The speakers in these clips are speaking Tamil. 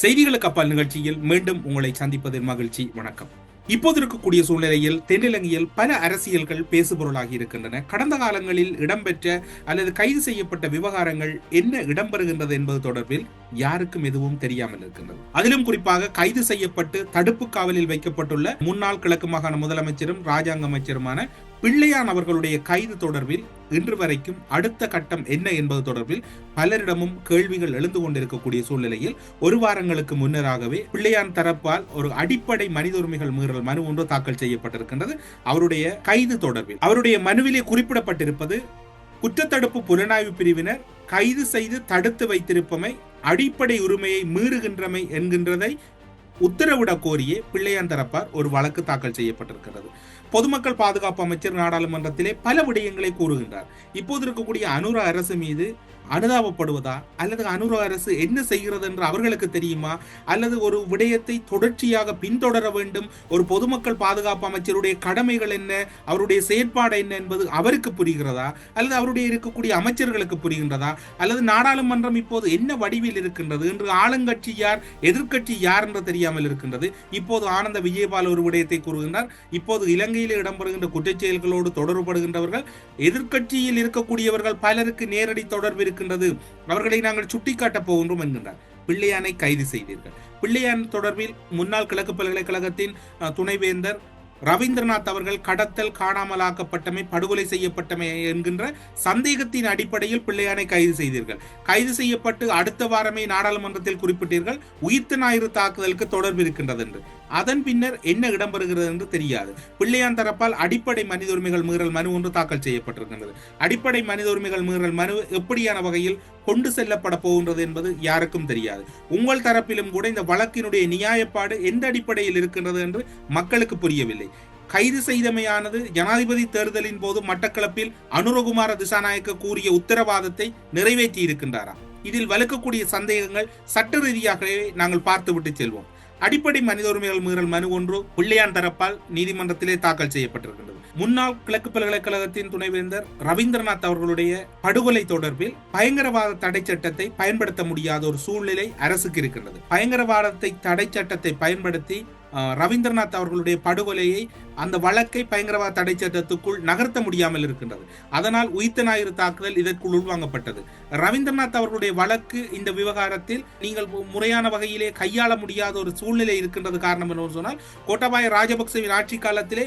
செய்திகளுக்கு அப்பால் நிகழ்ச்சியில் மீண்டும் உங்களை சந்திப்பதில் மகிழ்ச்சி. வணக்கம். இப்போது இருக்கக்கூடிய சூழ்நிலையில் தென்னிலங்கையில் பல அரசியல்கள் பேசுபொருளாகி இருக்கின்றன. கடந்த காலங்களில் இடம்பெற்ற அல்லது கைது செய்யப்பட்ட விவகாரங்கள் என்ன இடம்பெறுகின்றது என்பது தொடர்பில் யாருக்கும் எதுவும் தெரியாமல் இருக்கின்றது. அதிலும் குறிப்பாக கைது செய்யப்பட்டு தடுப்பு காவலில் வைக்கப்பட்டுள்ள முன்னாள் கிழக்கு மாகாண முதலமைச்சரும் ராஜாங்க அமைச்சருமான பிள்ளையான் அவர்களுடைய கைது தொடர்பில் இன்று வரைக்கும் அடுத்த கட்டம் என்ன என்பது தொடர்பில் பலரிடமும் கேள்விகள் எழுந்து கொண்டிருக்கக்கூடிய சூழ்நிலையில் ஒரு வாரங்களுக்கு முன்னராகவே பிள்ளையான் தரப்பால் ஒரு அடிப்படை மனித உரிமைகள் மீறல் மனு ஒன்று தாக்கல் செய்யப்பட்டிருக்கின்றது. அவருடைய கைது தொடர்பில். அவருடைய மனுவிலே குறிப்பிடப்பட்டிருப்பது குற்றத்தடுப்பு புலனாய்வு பிரிவினர் கைது செய்து தடுத்து வைத்திருப்பமை அடிப்படை உரிமையை மீறுகின்றமை என்கின்றதை உத்தரவிட கோரியே பிள்ளையான் தரப்பார் ஒரு வழக்கு தாக்கல் செய்யப்பட்டிருக்கிறது. பொதுமக்கள் பாதுகாப்பு அமைச்சர் நாடாளுமன்றத்திலே பல விடயங்களை கூறுகின்றார். இப்போது இருக்கக்கூடிய அனுர அரசு மீது அனுதாபப்படுவதா? அல்லது அனுர அரசு என்ன செய்கிறது என்று அவர்களுக்கு தெரியுமா? அல்லது ஒரு விடயத்தை தொடர்ச்சியாக பின்தொடர வேண்டும்? ஒரு பொதுமக்கள் பாதுகாப்பு அமைச்சருடைய கடமைகள் என்ன? அவருடைய செயற்பாடு என்ன என்பது அவருக்கு புரிகிறதா? அல்லது அவருடைய இருக்கக்கூடிய அமைச்சர்களுக்கு புரிகின்றதா? அல்லது நாடாளுமன்றம் இப்போது என்ன வடிவில் இருக்கின்றது? என்று ஆளுங்கட்சி யார் எதிர்க்கட்சி யார் என்று தெரியாமல் இருக்கின்றது. இப்போது ஆனந்த விஜயபால் ஒரு விடயத்தை கூறுகின்றார். இப்போது இலங்கையில் இடம்பெறுகின்ற குற்றச்செயல்களோடு தொடர்புபடுகின்றவர்கள் எதிர்கட்சியில் இருக்கக்கூடியவர்கள் பலருக்கு நேரடி தொடர்பு இருக்கின்றது. அவர்களை நாங்கள் சுட்டிக்காட்டப் போகின்றோம் என்கின்றார். பிள்ளையானை கைது செய்தீர்கள். பிள்ளையான் தொடர்பில் முன்னாள் கிழக்கு பல்கலைக்கழகத்தின் துணைவேந்தர் ரவீந்திரநாத் அவர்கள் கடத்தல் காணாமலாக்கப்பட்டமை படுகொலை செய்யப்பட்டமை என்கின்ற சந்தேகத்தின் அடிப்படையில் பிள்ளையானை கைது செய்தீர்கள். கைது செய்யப்பட்டு அடுத்த வாரமே நாடாளுமன்றத்தில் குறிப்பிட்டீர்கள். உயிர்த்த ஞாயிறு தாக்குதலுக்கு தொடர்பு இருக்கின்றது என்று அதன் பின்னர் என்ன இடம்பெறுகிறது என்று தெரியாது. பிள்ளையான் தரப்பால் அடிப்படை மனித உரிமைகள் மீறல் மனு ஒன்று தாக்கல் செய்யப்பட்டிருக்கின்றது. அடிப்படை மனித உரிமைகள் மீறல் மனு எப்படியான வகையில் கொண்டு செல்லப்பட போகின்றது என்பது யாருக்கும் தெரியாது. உங்கள் தரப்பிலும் கூட இந்த வழக்கினுடைய நியாயப்பாடு எந்த அடிப்படையில் இருக்கின்றது என்று மக்களுக்கு புரியவில்லை. கைது செய்தமையானது ஜனாதிபதி தேர்தலின் போது மட்டக்களப்பில் அனுரகுமார திசாநாயக்க கூறிய உத்தரவாதத்தை நிறைவேற்றி இருக்கின்றாரா இதில் வலுக்கக்கூடிய சந்தேகங்கள் சட்ட ரீதியாகவே நாங்கள் பார்த்துவிட்டு செல்வோம். அடிப்படை மனித உரிமைகள் மீறல் மனு ஒன்று பிள்ளையான் தரப்பால் நீதிமன்றத்திலே தாக்கல் செய்யப்பட்டிருக்கின்றது. முன்னாள் கிழக்கு பல்கலைக்கழகத்தின் துணைவேந்தர் ரவீந்திரநாத் அவர்களுடைய படுகொலை தொடர்பில் பயங்கரவாத தடை சட்டத்தை பயன்படுத்த முடியாத ஒரு சூழ்நிலை அரசுக்கு இருக்கின்றது. பயங்கரவாதத்தை தடை சட்டத்தை பயன்படுத்தி ரவீந்திரநாத் அவர்களுடைய படுகொலையை அந்த வழக்கை பயங்கரவாத தடை சட்டத்துக்குள் நகர்த்த முடியாமல் இருக்கின்றது. அதனால் உயிர்த்த ஞாயிறு தாக்குதல் இதற்குள் உள்வாங்கப்பட்டது. ரவீந்திரநாத் அவர்களுடைய வழக்கு இந்த விவகாரத்தில் நீங்கள் முறையான வகையிலே கையாள முடியாத ஒரு சூழ்நிலை இருக்கின்றது காரணம் என்று சொன்னால் கோட்டாபாய ராஜபக்சவின் ஆட்சி காலத்திலே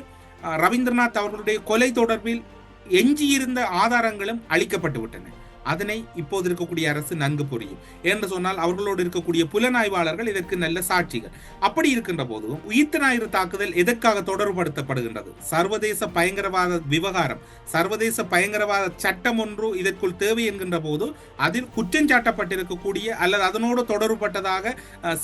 ரவீந்திரநாத் அவர்களுடைய கொலை தொடர்பில் எஞ்சியிருந்த ஆதாரங்களும் அளிக்கப்பட்டு விட்டன. அதனை இப்போது இருக்கக்கூடிய அரசு நன்கு புரியும். என்று சொன்னால் அவர்களோடு இருக்கக்கூடிய புலனாய்வாளர்கள் இதற்கு நல்ல சாட்சிகள். அப்படி இருக்கின்ற போதும் உயிர்த்த ஞாயிறு தாக்குதல் எதற்காக தொடர்புபடுத்தப்படுகின்றது? சர்வதேச பயங்கரவாத விவகாரம் சர்வதேச பயங்கரவாத சட்டம் ஒன்று இதற்குள் தேவை என்கின்ற போது அதில் குற்றம் சாட்டப்பட்டிருக்கக்கூடிய அல்லது அதனோடு தொடர்புபட்டதாக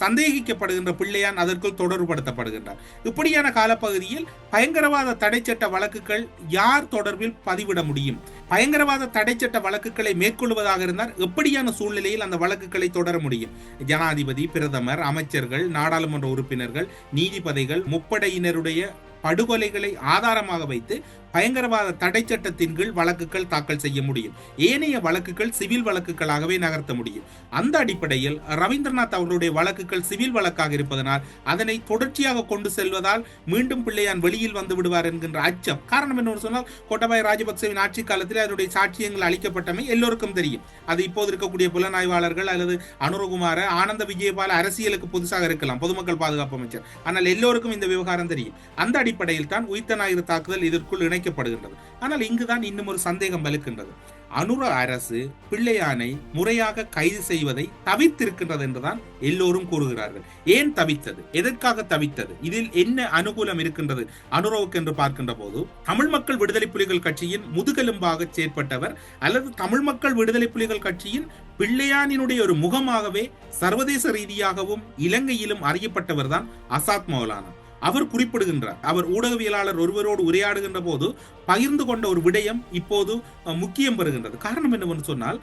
சந்தேகிக்கப்படுகின்ற பிள்ளையான் அதற்குள் தொடர்புபடுத்தப்படுகின்றார் இப்படியான காலப்பகுதியில் பயங்கரவாத தடைச்சட்ட வழக்குகள் யார் தொடர்பில் பதிவிட முடியும்? பயங்கரவாத தடைச்சட்ட வழக்குகளை மேற்கொள்வதாக இருந்தால் எப்படியான சூழ்நிலையில் அந்த வழக்குகளை தொடர முடியும்? ஜனாதிபதி பிரதமர் அமைச்சர்கள் நாடாளுமன்ற உறுப்பினர்கள் நீதிபதிகள் முப்படையினருடைய படுகொலைகளை ஆதாரமாக வைத்து பயங்கரவாத தடை சட்டத்தின் கீழ் வழக்குகள் தாக்கல் செய்ய முடியும். ஏனைய வழக்குகள் சிவில் வழக்குகளாகவே நகர்த்த முடியும். அந்த அடிப்படையில் ரவீந்திரநாத் அவர்களுடைய வழக்குகள் சிவில் வழக்காக இருப்பதனால் அதனை தொடர்ச்சியாக கொண்டு செல்வதால் மீண்டும் பிள்ளையான் வெளியில் வந்து விடுவார் என்கின்ற அச்சம். காரணம் என்ன சொன்னால் கோட்டபாய் ராஜபக்சவின் ஆட்சி காலத்தில் அதனுடைய சாட்சியங்கள் அளிக்கப்பட்டமை எல்லோருக்கும் தெரியும். அது இப்போது இருக்கக்கூடிய புலனாய்வாளர்கள் அல்லது அனுரகுமார ஆனந்த விஜயபால அரசியலுக்கு புதுசாக இருக்கலாம் பொதுமக்கள் பாதுகாப்பு அமைச்சர். ஆனால் எல்லோருக்கும் இந்த விவகாரம் தெரியும். அந்த அடிப்படையில் தான் உயிர்த்த ஞாயிறு தாக்குதல் இதற்குள் இணைக்கப்படுகின்றது ஆனால் இங்குதான் இன்னும் ஒரு சந்தேகம் வலுக்கின்றது. அனுர அரசு பிள்ளையானை முறையாக கைது செய்வதை தவிர்த்திருக்கின்றது என்றுதான் எல்லோரும் கூறுகிறார்கள். ஏன் தவித்தது? எதற்காக தவித்தது? இதில் என்ன அனுகூலம் இருக்கின்றது? அனுரவுக்கு என்று பார்க்கின்ற போது தமிழ் மக்கள் விடுதலை புலிகள் கட்சியின் முதுகெலும்பாக செயற்பட்டவர் அல்லது தமிழ் மக்கள் விடுதலை புலிகள் கட்சியின் பிள்ளையானினுடைய ஒரு முகமாகவே சர்வதேச ரீதியாகவும் இலங்கையிலும் அறியப்பட்டவர் தான் அசாத் மௌலானா. அவர் குறிப்பிடுகின்றார். அவர் ஊடகவியலாளர் ஒருவரோடு உரையாடுகின்ற போது பகிர்ந்து கொண்ட ஒரு விடயம் இப்போது முக்கியம் பெறுகின்றது. காரணம் என்னவென்று சொன்னால்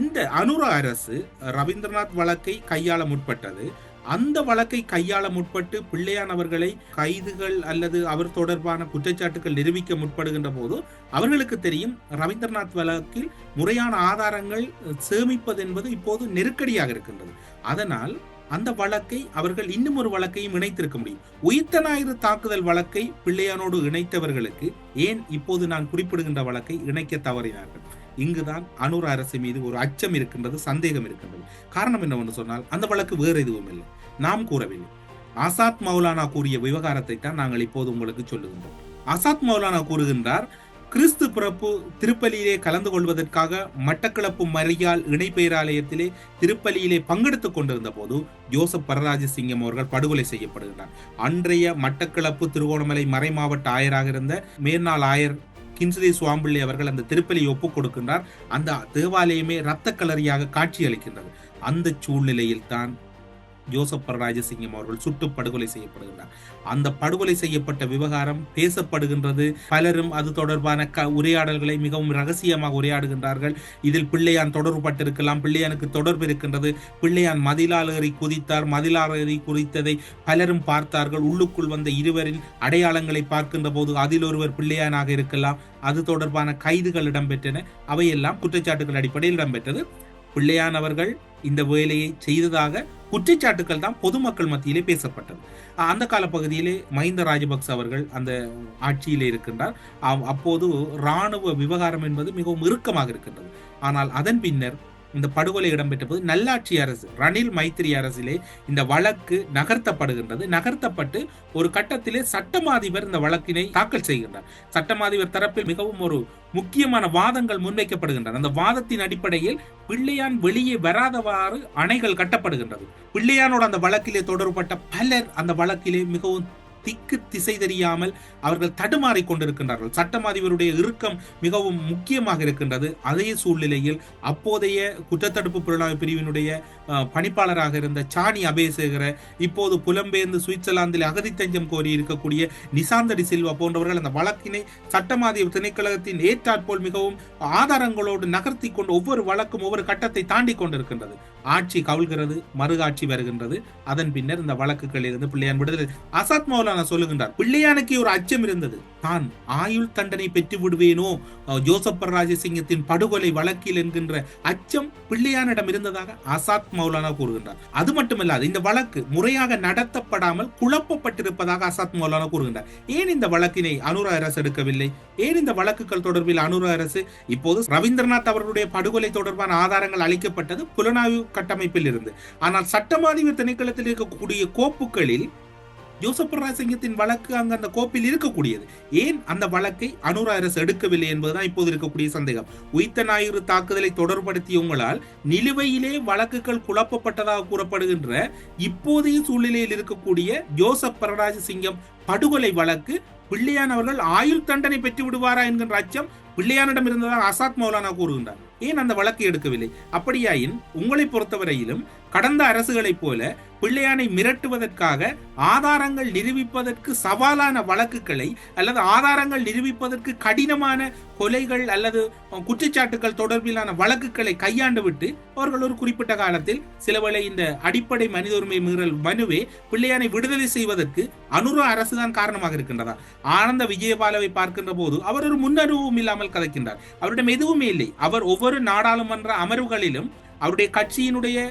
இந்த அனுர அரசு ரவீந்திரநாத் வழக்கை கையாள முற்பட்டது. அந்த வழக்கை கையாள முற்பட்டு பிள்ளையான் அவர்களை கைதுகள் அல்லது அவர் தொடர்பான குற்றச்சாட்டுகள் நிரூபிக்க முற்படுகின்ற போது அவர்களுக்கு தெரியும் ரவீந்திரநாத் வழக்கில் முறையான ஆதாரங்கள் சேமிப்பது என்பது இப்போது நெருக்கடியாக இருக்கின்றது. அதனால் அந்த வழக்கை அவர்கள் இன்னும் ஒரு வழக்கையும் இணைத்திருக்க முடியும். உயிர்த்த ஞாயிறு தாக்குதல் வழக்கை பிள்ளையானோடு இணைத்தவர்களுக்கு ஏன் இப்போது நான் குறிப்பிடுகின்ற வழக்கை இணைக்க தவறினார்கள்? இங்குதான் அனூர் அரசு மீது ஒரு அச்சம் இருக்கின்றது சந்தேகம் இருக்கின்றது. காரணம் என்னவென்று சொன்னால் அந்த வழக்கு வேறு எதுவும் இல்லை. நாம் கூறவில்லை. ஆசாத் மௌலானா கூறிய விவகாரத்தை தான் நாங்கள் இப்போது உங்களுக்கு சொல்லுகின்றோம். ஆசாத் மௌலானா கூறுகின்றார் கிறிஸ்து பிறப்பு திருப்பலியிலே கலந்து கொள்வதற்காக மட்டக்களப்பு மரியால் இணை பேராலயத்திலே திருப்பலியிலே பங்கெடுத்துக் கொண்டிருந்த போது ஜோசப் பரராஜ சிங்கம் அவர்கள் படுகொலை செய்யப்படுகின்றார். அன்றைய மட்டக்களப்பு திருகோணமலை மறை மாவட்ட ஆயராக இருந்த மேற்நாள் ஆயர் கின்ஸ்லி சுவாம்பிள்ளை அவர்கள் அந்த திருப்பலியை ஒப்புக் கொடுக்கின்றார். அந்த தேவாலயமே இரத்த கலரியாக காட்சியளிக்கின்றது. அந்த சூழ்நிலையில் தான் ஜோசப் பரராஜசிங்கம் அவர்கள் சுட்டு படுகொலை செய்யப்படுகின்றார். அந்த படுகொலை செய்யப்பட்ட விவகாரம் பேசப்படுகின்றது. பலரும் அது தொடர்பான க உரையாடல்களை மிகவும் ரகசியமாக உரையாடுகின்றார்கள். இதில் பிள்ளையான் தொடர்புபட்டிருக்கலாம் பிள்ளையானுக்கு தொடர்பு இருக்கின்றது. பிள்ளையான் மதிலாளரை குதித்தார் மதிலாளரை குறித்ததை குதித்ததை பலரும் பார்த்தார்கள். உள்ளுக்குள் வந்த இருவரின் அடையாளங்களை பார்க்கின்ற போது அதில் ஒருவர் பிள்ளையானாக இருக்கலாம். அது தொடர்பான கைதுகள் இடம்பெற்றன. அவையெல்லாம் குற்றச்சாட்டுகள் அடிப்படையில் இடம்பெற்றது. பிள்ளையான் அவர்கள் இந்த வேலையை செய்ததாக குற்றச்சாட்டுகள் தான் பொதுமக்கள் மத்தியிலே பேசப்பட்டது. அந்த கால பகுதியிலே மஹிந்த ராஜபக்ச அவர்கள் அந்த ஆட்சியிலே இருக்கின்றார். அவ்- அப்போது இராணுவ விவகாரம் என்பது மிகவும் இறுக்கமாக இருக்கின்றது. ஆனால் அதன் பின்னர் இந்த படுகொலை இடம்பெற்ற போது நல்லாட்சி அரசு ரணில் மைத்திரி அரசிலே இந்த வழக்கு நகர்த்தப்படுகின்றது. நகர்த்தப்பட்டு ஒரு கட்டத்திலே சட்டமாதிபர் இந்த வழக்கினை தாக்கல் செய்கின்றார். சட்டமாதிபர் தரப்பில் மிகவும் ஒரு முக்கியமான வாதங்கள் முன்வைக்கப்படுகின்றன. அந்த வாதத்தின் அடிப்படையில் பிள்ளையான் வெளியே வராதவாறு அணைகள் கட்டப்படுகின்றது. பிள்ளையானோட அந்த வழக்கிலே தொடர்பட்ட பலர் அந்த வழக்கிலே மிகவும் திக்கு திசை தெரியாமல் அவர்கள் தடுமாறிக் கொண்டிருக்கின்றார்கள். சட்டம் அதிபருடைய இறுக்கம் மிகவும் முக்கியமாக இருக்கின்றது. அதே சூழ்நிலையில் அப்போதைய குற்றத்தடுப்பு புலனாய்வு பிரிவினுடைய பணிப்பாளராக இருந்த சாணி அபேசேகர இப்போது புலம்பெயர்ந்து சுவிட்சர்லாந்தில் அகதி தஞ்சம் கோரி இருக்கக்கூடிய நிசாந்தடி சில்வா போன்றவர்கள் அந்த வழக்கினை சட்டமாதிபர் திணைக்களத்தின் ஏற்றாற்போல் மிகவும் ஆதாரங்களோடு நகர்த்தி கொண்டு ஒவ்வொரு வழக்கும் ஒவ்வொரு கட்டத்தை தாண்டி கொண்டிருக்கின்றது. ஆட்சி கவிழ்கிறது மறு ஆட்சி வருகின்றது. அதன் பின்னர் இந்த வழக்குகளில் இருந்து பிள்ளையான் விடுதலை. அசாத் மௌலானா சொல்லுகின்றார். பிள்ளையானுக்கு ஒரு அச்சம் இருந்தது. தான் ஆயுள் தண்டனை பெற்று விடுவேனோ? அஹ், ஜோசப் பரராஜசிங்கத்தின் படுகொலை வழக்கில் என்கின்ற அச்சம் பிள்ளையானிடம் இருந்ததாக அசாத் மௌலானா கூறுகின்றார். அது மட்டுமல்லாது இந்த வழக்கு முறையாக நடத்தப்படாமல் குழப்பப்பட்டிருப்பதாக அசாத் மௌலானா கூறுகின்றார். ஏன் இந்த வழக்கினை அனுர அரசு எடுக்கவில்லை? ஏன் இந்த வழக்குகள் தொடர்பில் அனுர அரசு இப்போது ரவீந்திரநாத் அவர்களுடைய படுகொலை தொடர்பான ஆதாரங்கள் அளிக்கப்பட்டது புலனாய்வு கட்டமைப்பில் இருந்து. ஆனால் சட்டமாதிபர் திணைக்களத்தில் இருக்கக்கூடிய கோப்புகளில் ஜோசப் ராசிங்கத்தின் வழக்கு அங்க அந்த கோப்பில் இருக்கக்கூடியது. ஏன் அந்த வழக்கை அனுர அரசு எடுக்கவில்லை என்பதுதான் இப்போது இருக்கக்கூடிய சந்தேகம். உயிர்த்த ஞாயிறு தாக்குதலை தொடர்படுத்தியவங்களால் நிலுவையிலே வழக்குகள் குழப்பப்பட்டதாக கூறப்படுகின்ற இப்போதைய சூழ்நிலையில் இருக்கக்கூடிய ஜோசப் பரராஜ சிங்கம் படுகொலை வழக்கு பிள்ளையானவர்கள் ஆயுள் தண்டனை பெற்று விடுவாரா என்கின்ற அச்சம் பிள்ளையானிடம் இருந்ததாக அசாத் மௌலானா கூறுகின்றார். ஏன் அந்த வழக்கு எடுக்கவில்லை? அப்படியாயின் உங்களை பொறுத்தவரையிலும் கடந்த அரசுகளைப் போல பிள்ளையானை மிரட்டுவதற்காக ஆதாரங்கள் நிரூபிப்பதற்கு சவாலான வழக்குகளை அல்லது ஆதாரங்கள் நிரூபிப்பதற்கு கடினமான கொலைகள் அல்லது குற்றச்சாட்டுகள் தொடர்பிலான வழக்குகளை கையாண்டு விட்டு அவர்கள் ஒரு குறிப்பிட்ட காலத்தில் சிலவேளை இந்த அடிப்படை மனித உரிமை மீறல் மனுவே பிள்ளையானை விடுதலை செய்வதற்கு அனுர அரசுதான் காரணமாக இருக்கின்றதா? ஆனந்த விஜயபாலவை பார்க்கின்ற போது அவர் ஒரு முன்னனுபவம் இல்லாமல் கதைக்கின்றார். அவரிடம் எதுவுமே இல்லை. அவர் ஒவ்வொரு நாடாளுமன்ற அமர்வுகளிலும் அவருடைய கட்சியினுடைய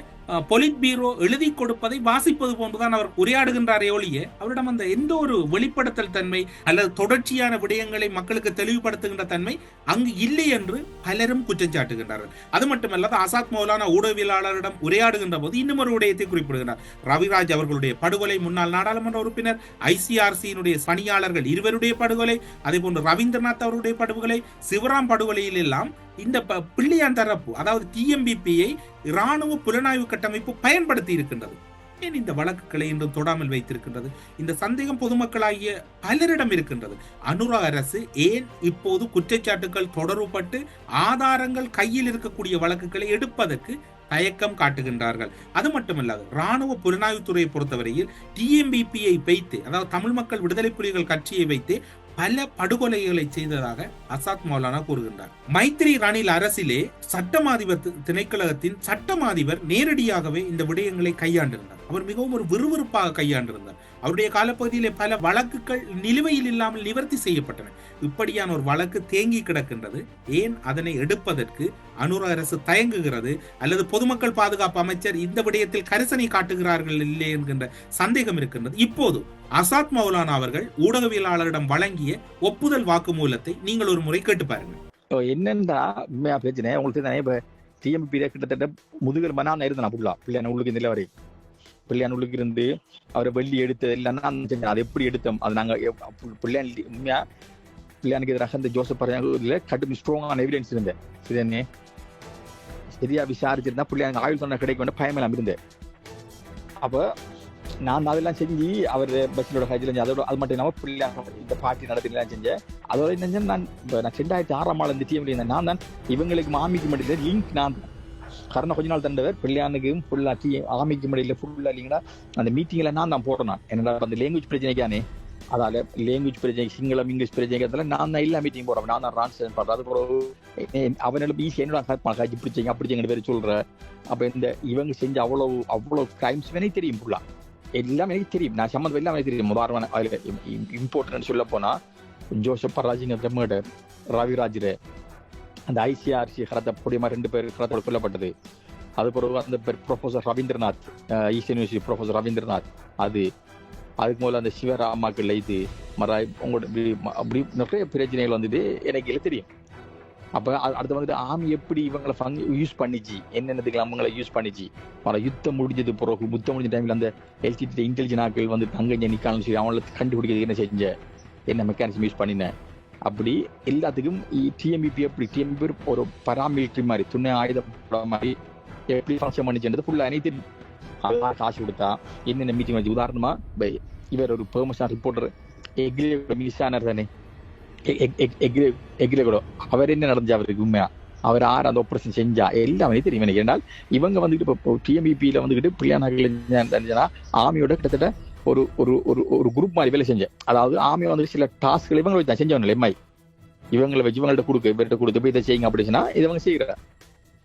பொலிட் பீரோ எழுதி கொடுப்பதை வாசிப்பது போன்றுதான் அவர் உரையாடுகின்றாரே ஒழிய அவரிடம் அந்த எந்த ஒரு வெளிப்படுத்தல் தன்மை அல்லது தொடர்ச்சியான விடயங்களை மக்களுக்கு தெளிவுபடுத்துகின்ற தன்மை அங்கு இல்லை என்று பலரும் குற்றம் சாட்டுகின்றார்கள். அது மட்டுமல்லாது ஆசாத் மௌலானா ஊடகவியலாளரிடம் உரையாடுகின்ற போது இன்னும் ஒரு விடயத்தை குறிப்பிடுகிறார். ரவிராஜ் அவர்களுடைய படுகொலை முன்னாள் நாடாளுமன்ற உறுப்பினர் ஐசிஆர்சியினுடைய பணியாளர்கள் இருவருடைய படுகொலை அதே போன்று ரவீந்திரநாத் அவருடைய படுகொலை சிவராம் படுகொலையில் எல்லாம் இந்த ப- பிள்ளையான் தரப்பு அதாவது டிஎம்பிபியை இராணுவ புலனாய்வு கட்டமைப்பு பயன்படுத்தி இருக்கின்றது. ஏன் இந்த வழக்குகளை இன்றும் தொடாமல் வைத்திருக்கின்றது? இந்த சந்தேகம் பொதுமக்களாகிய பலரிடம் இருக்கின்றது. அனுரா அரசு ஏன் இப்போது குற்றச்சாட்டுகள் தொடர்புபட்டு ஆதாரங்கள் கையில் இருக்கக்கூடிய வழக்குகளை எடுப்பதற்கு தயக்கம் காட்டுகின்றார்கள்? அது மட்டுமல்லாது ராணுவ புலனாய்வுத்துறையை பொறுத்தவரையில் டிஎம்பிபியை வைத்து அதாவது தமிழ் மக்கள் விடுதலை புலிகள் கட்சியை வைத்து பல படுகொலைகளை செய்ததாக அசாத் மௌலானா கூறுகின்றார். மைத்ரி ரணில் அரசிலே சட்டமாதிபர் திணைக்கழகத்தின் சட்டமாதிபர் நேரடியாகவே இந்த விடயங்களை கையாண்டிருந்தார். அவர் மிகவும் ஒரு விறுவிறுப்பாக கையாண்டிருந்தார். அவருடைய காலப்பகுதியிலே பல வழக்குகள் நிலுவையில் இல்லாமல் நிவர்த்தி செய்யப்பட்டன. இப்படியான ஒரு வழக்கு தேங்கி கிடக்கின்றது. ஏன் அதனை எடுப்பதற்கு அனுர அரசு தயங்குகிறது? அல்லது பொதுமக்கள் பாதுகாப்பு அமைச்சர் இந்த விடயத்தில் கரிசனை காட்டுகிறார்கள் இல்லை என்கின்ற சந்தேகம் இருக்கின்றது. இப்போது அசாத் மௌலானா அவர்கள் ஊடகவியலாளரிடம் வழங்கிய ஒப்புதல் வாக்குமூலத்தை நீங்கள் ஒரு முறை கேட்டு பாருங்கள். இப்போ என்னன்னா உண்மையா உங்களுக்கு தானே இப்போ டிஎம்பி கிட்டத்தட்ட முதுகல் மனான இருந்தா புள்ளா பிள்ளையான உங்களுக்கு இந்த வரை பிள்ளையான் உள்ளுக்கு இருந்து அவரை வெள்ளி எடுத்தது இல்லைன்னா அந்த அது எப்படி எடுத்தோம்? அது நாங்க எப்- பிள்ளையான் உண்மையா? பிள்ளையானுக்கு எதிராக இந்த ஜோசப் பரையாங்க கடும் ஸ்ட்ராங்கான எவிடன்ஸ் இருந்தேன் சரி என்ன? சரியா விசாரிச்சிருந்தா பிள்ளையாங்க ஆயுள் தண்டனை கிடைக்க வேண்டிய பயமெல்லாம் இருந்தேன் அப்போ நான் அதெல்லாம் செஞ்சு அவர் பஸ்ஸிலோட கையில் செஞ்சு அதோட அது மட்டும் இல்லாமல் பிள்ளையாங்க இந்த பார்ட்டி நடத்திலாம் செஞ்சேன். அதோட என்ன நான் நான் ரெண்டாயிரத்தி ஆறாம் ஆள் இந்த டீம்ல இருந்தேன். நான் தான் இவங்களுக்கு மாமிக்கு மட்டும் லிங்க் நான் தான். கரண கொஞ்ச நாள் தண்டவர் பிள்ளையானுக்கும் ஃபுல்லா டீ முடியல ஃபுல்லா இல்லைங்களா அந்த மீட்டிங்ல நான் தான் போடணும். என்னடா அந்த லேங்குவேஜ் பிரச்சனைக்கானே? அதால லாங்குவேஜ் பிரச்சனை சிங்களம் இங்கிலீஷ் பிரச்சனை நான் தான் எல்லா மீட்டிங் போறேன் நான் தான் டிரான்ஸ்லேட் பண்றேன். அது அவனோட ஈஸி என்னோட கற்பனை காய்ச்சி பிடிச்சிங்க? அப்படி எங்க பேர் சொல்ற. அப்ப இந்த இவங்க செஞ்ச அவ்வளவு அவ்வளவு கிரைம்ஸ் வேணே தெரியும் ஃபுல்லா எல்லாம் எனக்கு தெரியும். நான் சம்மந்தம் எல்லாம் எனக்கு தெரியும். உதாரணம் அதுல இம்பார்ட்டன்ட் சொல்ல போனா ஜோசப் பராஜிங்க மர்டர் ரவிராஜ் அந்த ஐசிஆர்சி ஹரத பொடியமா ரெண்டு பேர் ஹரத்தோடு கொல்லப்பட்டது அது பிறகு அந்த பேர் professor Rabindranath east university professor Rabindranath. அது அதுக்கு முதல்ல அந்த சிவராமாக்கள் இது மறாய் உங்களோட அப்படி நிறைய பிரச்சனைகள் வந்துட்டு எனக்கு இல்லை தெரியும். அப்போ அடுத்து வந்துட்டு ஆமி எப்படி இவங்களை ஃபங் யூஸ் பண்ணிச்சு என்னென்னதுக்கு அவங்களை யூஸ் பண்ணிச்சு. மற யுத்தம் முடிஞ்சது பிறகு யுத்தம் முடிஞ்ச டைமில் அந்த எல்சிடி இன்டெலிஜென்ட் ஆக்கள் வந்து அங்க இங்க சொல்லி சரி அவங்கள கண்டுபிடிக்கிறது என்ன செஞ்சேன் என்ன மெக்கானிசம் யூஸ் பண்ணினேன் அப்படி எல்லாத்துக்கும் டிஎம்பிபி எப்படி டிஎம்பிபி ஒரு பராமிலிட்டரி மாதிரி துணை ஆயுதம் போட மாதிரி எப்படி ஃபங்க்ஷன் பண்ணிச்சுன்றது ஃபுல்லா எனக்கு தெரியும். அதெல்லாம் காசு கொடுத்தா என்னென்ன மீட்டிங் வச்சு உதாரணமா இப்ப இவர் ஒரு பெர்மஷன் ரிப்போர்ட்டர் எக்ரே மினிஸ்டானர் தானே. எக்ரே கூட அவர் என்ன நடந்துச்சு அவருக்கு உண்மையா? அவர் ஆறு அந்த ஆபரேஷன் செஞ்சா எல்லாமே தெரியும் எனக்கு. ஏன்னால் இவங்க வந்துட்டு இப்போ டிஎம்பிபியில வந்துட்டு பிரியா நகரில் ஆமியோட கிட்டத்தட்ட ஒரு ஒரு ஒரு ஒரு குரூப் மாதிரி வேலை செஞ்சேன். அதாவது ஆமை வந்து சில டாஸ்க்கள் இவங்க வச்சு செஞ்சவங்க எம்ஐ இவங்களை வச்சு இவங்கள்ட்ட கொடுக்க இவர்கிட்ட கொடுத்து போய் இதை செய்யுங்க அப்படின்னா இதை இவங்க செய்கிற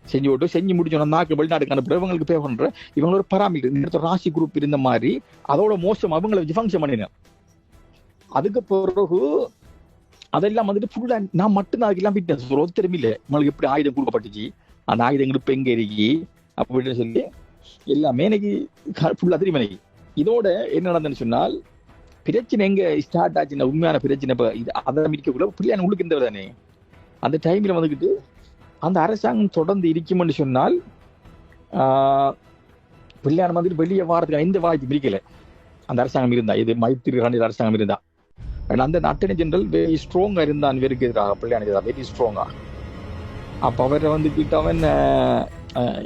செஞ்சு விட்டு செஞ்சு முடிச்சோன்னா நாக்கு வெளிநாட்டுக்கு அனுப்புற இவங்களுக்கு பே பண்ற இவங்க ஒரு பராமரிக்கிற ராசி குரூப் இருந்த மாதிரி அதோட மோசம் அவங்கள வச்சு ஃபங்க்ஷன் பண்ணினேன். அதுக்கு பிறகு அதெல்லாம் வந்துட்டு ஃபுல்லா நான் மட்டும்தான் அதுக்கெல்லாம் விட்டேன் ஒரு ஒருத்தரும் இல்லை. நம்மளுக்கு எப்படி ஆயுதம் கொடுக்கப்பட்டுச்சு? அந்த ஆயுதங்கள் இப்ப எங்க இருக்கி அப்படின்னு சொல்லி எல்லாமே எனக்கு ஃபுல்லா தெரியும் எனக்கு. இதோட என்ன நடந்ததுன்னு சொன்னால் பிரச்சனை எங்க ஸ்டார்ட் ஆச்சுன்னா உண்மையான பிரச்சனை இப்போ இது அதை மிடிக்கக்குள்ள பிள்ளையான உள்ளுக்கு இருந்தவர் தானே. அந்த டைம்ல வந்துக்கிட்டு அந்த அரசாங்கம் தொடர்ந்து இருக்கும்னு சொன்னால் ஆஹ், பிள்ளையான வந்துட்டு வெளியே வாரத்துக்கு எந்த வாய்ப்பு பிரிக்கல. அந்த அரசாங்கம் இருந்தா இது மைத்திரி ராணி அரசாங்கம் இருந்தா. அந்த அட்டர்னி ஜெனரல் வெரி ஸ்ட்ராங்கா இருந்தான் இவருக்கு எதிராக பிள்ளையானுக்கு வெரி ஸ்ட்ராங்கா அப்ப அவரை வந்துகிட்டு அவன்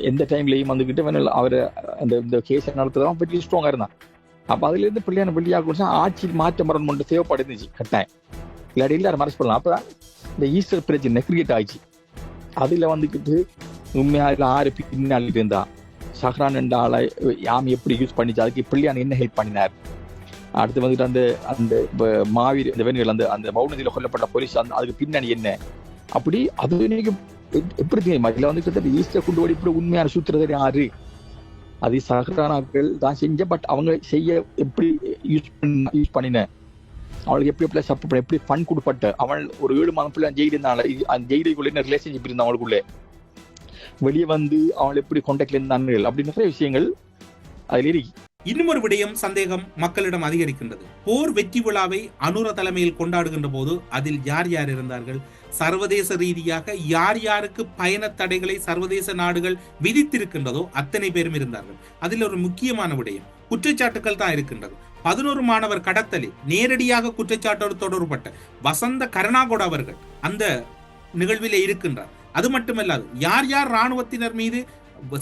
எந்த டைம்லயும் வந்துகிட்டு அவன் அவர் அந்த இந்த கேஸை நடத்துறவன் பெரிய ஸ்ட்ராங்கா இருந்தான் அப்ப அதுல இருந்து பிள்ளையான பிள்ளையாக கொடுத்தா ஆட்சி மாற்றம் வரணும் மட்டும் இருந்துச்சு கட்டாயம் இல்லாட்டி இல்லை மறைச்சு பண்ணலாம் அப்பதான் இந்த ஈஸ்டர் பிரச்சனை கிரிக்கெட் ஆயிடுச்சு அதுல வந்துக்கிட்டு உண்மையா இதுல ஆறு பின்னாடி இருந்தா சஹ்ரான் என்ற ஆளை யாம் எப்படி யூஸ் பண்ணிச்சு அதுக்கு பிள்ளையான என்ன ஹெல்ப் பண்ணினார் அடுத்து வந்துட்டு அந்த அந்த மாவீர் அந்த வேணுகள் அந்த அந்த மௌனதியில் கொல்லப்பட்ட போலீஸ் அந்த அதுக்கு பின்னணி என்ன அப்படி அது இன்னைக்கு எப்படி தெரியுமா? இதுல வந்து கிட்டத்தட்ட ஈஸ்டர் கொண்டு ஓடி இப்படி உண்மையான சூத்திரதர் யாரு? அது சஹ்ரானாக்கள் தான் செஞ்ச பட் அவங்க செய்ய எப்படி யூஸ் பண்ண யூஸ் பண்ணின? அவளுக்கு எப்படி எப்படி சப்போர்ட் பண்ண எப்படி ஃபன் கொடுப்பட்ட? அவள் ஒரு ஏழு மாதம் பிள்ளை ஜெயிலு இருந்தாள் அந்த ஜெயிலுக்குள்ள ரிலேஷன்ஷிப் இருந்தா அவளுக்குள்ளே. வெளியே வந்து அவள் எப்படி கான்டாக்ட்ல இருந்தாங்க அப்படி நிறைய விஷயங்கள் அதில் இருக்கு. இன்னும் ஒரு விடயம் சந்தேகம் மக்களிடம் அதிகரிக்கின்றது. போர் வெற்றி விழாவை அனுர தலைமையில் கொண்டாடுகின்ற போது அதில் யார் யார் இருந்தார்கள்? சர்வதேச ரீதியாக யார் யாருக்கு பயண தடைகளை சர்வதேச நாடுகள் விதித்திருக்கின்றதோ அத்தனை பேரும் இருந்தார்கள். அதில் ஒரு முக்கியமான விடயம் குற்றச்சாட்டுகள் தான் இருக்கின்றது. பதினோரு மாணவர் கடத்தலில் நேரடியாக குற்றச்சாட்டோடு தொடர்பட்ட வசந்த கருணாகோட அவர்கள் அந்த நிகழ்விலே இருக்கின்றார். அது மட்டுமல்லாது யார் யார் ராணுவத்தினர் மீது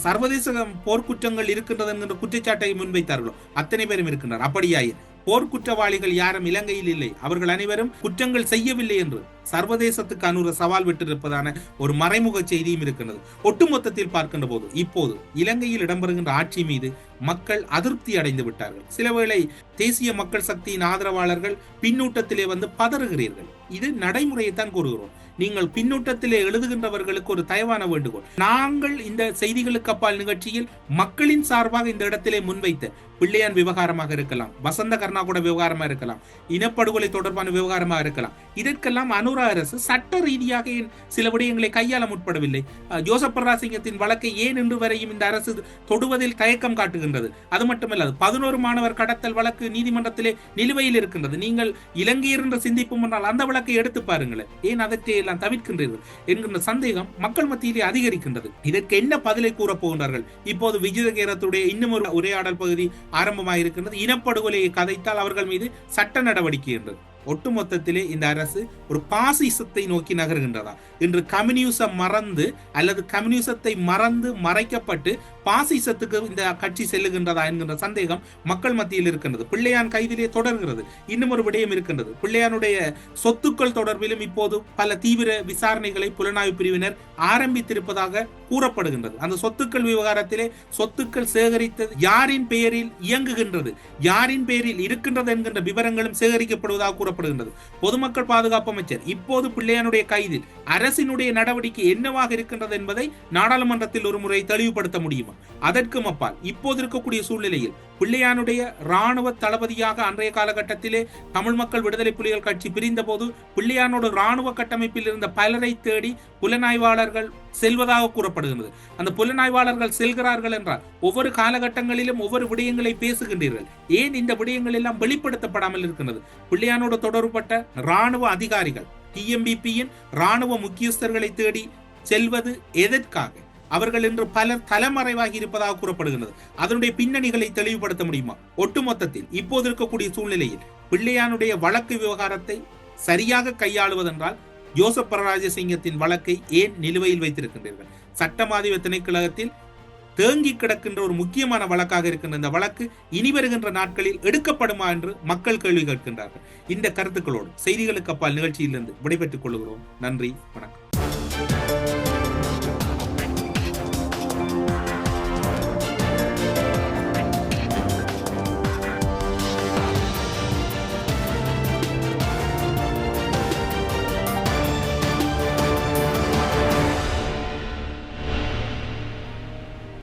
சர்வதேச போர்க்குற்றங்கள் இருக்கின்றது என்கின்ற குற்றச்சாட்டை முன்வைத்தார்களோ அத்தனை பேரும் இருக்கின்றனர் அப்படியாயின் போர்க்குற்றவாளிகள் யாரும் இலங்கையில் இல்லை. அவர்கள் அனைவரும் குற்றங்கள் செய்யவில்லை என்று சர்வதேசத்துக்கு அனுர சவால் விட்டிருப்பதான ஒரு மறைமுக செய்தியும் இருக்கின்றது. ஒட்டுமொத்தத்தில் பார்க்கின்ற போது இப்போது இலங்கையில் இடம்பெறுகின்ற ஆட்சி மீது மக்கள் அதிருப்தி அடைந்து விட்டார்கள். சிலவேளை தேசிய மக்கள் சக்தியின் ஆதரவாளர்கள் பின்னூட்டத்திலே வந்து பதறுகிறீர்கள். இது நடைமுறையை தான் கூறுகிறோம். நீங்கள் பின்னூட்டத்திலே எழுதுகின்றவர்களுக்கு ஒரு தயவான வேண்டுகோள். நாங்கள் இந்த செய்திகளுக்கு அப்பால் நிகழ்ச்சியில் மக்களின் சார்பாக இந்த இடத்திலே முன்வைத்த பிள்ளையான் விவகாரமாக இருக்கலாம் வசந்த கர்ணாகுட விவகாரமா இருக்கலாம் இனப்படுகொலை தொடர்பான விவகாரமாக இருக்கலாம். இதற்கெல்லாம் அனுரா அரசு சட்ட ரீதியாக சில விடயங்களை கையாள முற்படவில்லை? ஜோசப் பிரராசிங்கத்தின் வழக்கை ஏன் இன்று வரையும் இந்த அரசு தொடுவதில் தயக்கம் காட்டுகின்றது? அது மட்டுமல்லாது பதினோரு மாணவர் கடத்தல் வழக்கு நீதிமன்றத்திலே நிலுவையில் இருக்கின்றது. நீங்கள் இலங்கையர் என்று சிந்திப்போம் என்றால் அந்த வழக்கை எடுத்து பாருங்களேன். ஏன் அதற்றை எல்லாம் தவிர்க்கின்றீர்கள் என்கின்ற சந்தேகம் மக்கள் மத்தியிலே அதிகரிக்கின்றது. இதற்கு என்ன பதிலை கூறப் போகின்றார்கள்? இப்போது விஜயகேரத்துடைய இன்னும் ஒரு உரையாடல் பகுதி ஆரம்பமாயிருக்கின்றது. இனப்படுகொலையை கதைத்தால் அவர்கள் மீது சட்ட நடவடிக்கை என்றது. ஒட்டுமொத்தத்திலே இந்த அரசு ஒரு பாசிசத்தை நோக்கி நகர்கின்றதா? இன்று கம்யூனிசம் மறந்து அல்லது கம்யூனிசத்தை மறந்து மறைக்கப்பட்டு பாசிசத்துக்கு இந்த கட்சி செல்லுகின்றதா என்கின்ற சந்தேகம் மக்கள் மத்தியில் இருக்கின்றது. பிள்ளையான் கைதிலே தொடர்கிறது. இன்னும் ஒரு விடயம் இருக்கின்றது. பிள்ளையானுடைய சொத்துக்கள் தொடர்பிலும் இப்போது பல தீவிர விசாரணைகளை புலனாய்வு பிரிவினர் ஆரம்பித்திருப்பதாக கூறப்படுகின்றது. அந்த சொத்துக்கள் விவகாரத்திலே சொத்துக்கள் சேகரித்தது யாரின் பெயரில் இயங்குகின்றது? யாரின் பெயரில் இருக்கின்றது என்கின்ற விவரங்களும் சேகரிக்கப்படுவதாக கூறப்படுகின்றது. பொதுமக்கள் பாதுகாப்பு அமைச்சர் இப்போது பிள்ளையானுடைய கைதில் அரசினுடைய நடவடிக்கை என்னவாக இருக்கின்றது என்பதை நாடாளுமன்றத்தில் ஒரு முறை தெளிவுபடுத்த முடியுமா? அதற்கும் அப்பால் இப்போது இருக்கக்கூடிய சூழ்நிலையில் பிள்ளையானுடைய ராணுவ தளபதியாக அன்றைய காலகட்டத்திலே தமிழ் மக்கள் விடுதலை புலிகள் கட்சி பிரிந்த போது பிள்ளையானோட ராணுவ கட்டமைப்பில் இருந்த பலரை தேடி புலனாய்வாளர்கள் செல்வதாக கூறப்படுகிறது அந்த புலனாய்வாளர்கள் செல்கிறார்கள் என்றால் ஒவ்வொரு காலகட்டங்களிலும் ஒவ்வொரு விடயங்களை பேசுகின்றீர்கள். ஏன் இந்த விடயங்கள் எல்லாம் வெளிப்படுத்தப்படாமல் இருக்கின்றது? பிள்ளையானோடு தொடர்புபட்ட ராணுவ அதிகாரிகள் டிஎம்பிபியின் ராணுவ முக்கியஸ்தர்களை தேடி செல்வது எதற்காக? அவர்கள் இன்று பலர் தலைமறைவாகி இருப்பதாக கூறப்படுகிறது அதனுடைய பின்னணிகளை தெளிவுபடுத்த முடியுமா? ஒட்டுமொத்தத்தில் இப்போது இருக்கக்கூடிய சூழ்நிலையில் பிள்ளையானுடைய வழக்கு விவகாரத்தை சரியாக கையாளுவதென்றால் ஜோசப் பரராஜசிங்கத்தின் வழக்கை ஏன் நிலுவையில் வைத்திருக்கின்றீர்கள்? சட்டமாதிப திணைக்களகத்தில் தேங்கி கிடக்கின்ற ஒரு முக்கியமான வழக்காக இருக்கின்ற இந்த வழக்கு இனி வருகின்ற நாட்களில் எடுக்கப்படுமா என்று மக்கள் கேள்வி கேட்கின்றார்கள். இந்த கருத்துக்களோடு செய்திகளுக்கு அப்பால் நிகழ்ச்சியிலிருந்து விடைபெற்றுக் கொள்கிறோம். நன்றி வணக்கம்.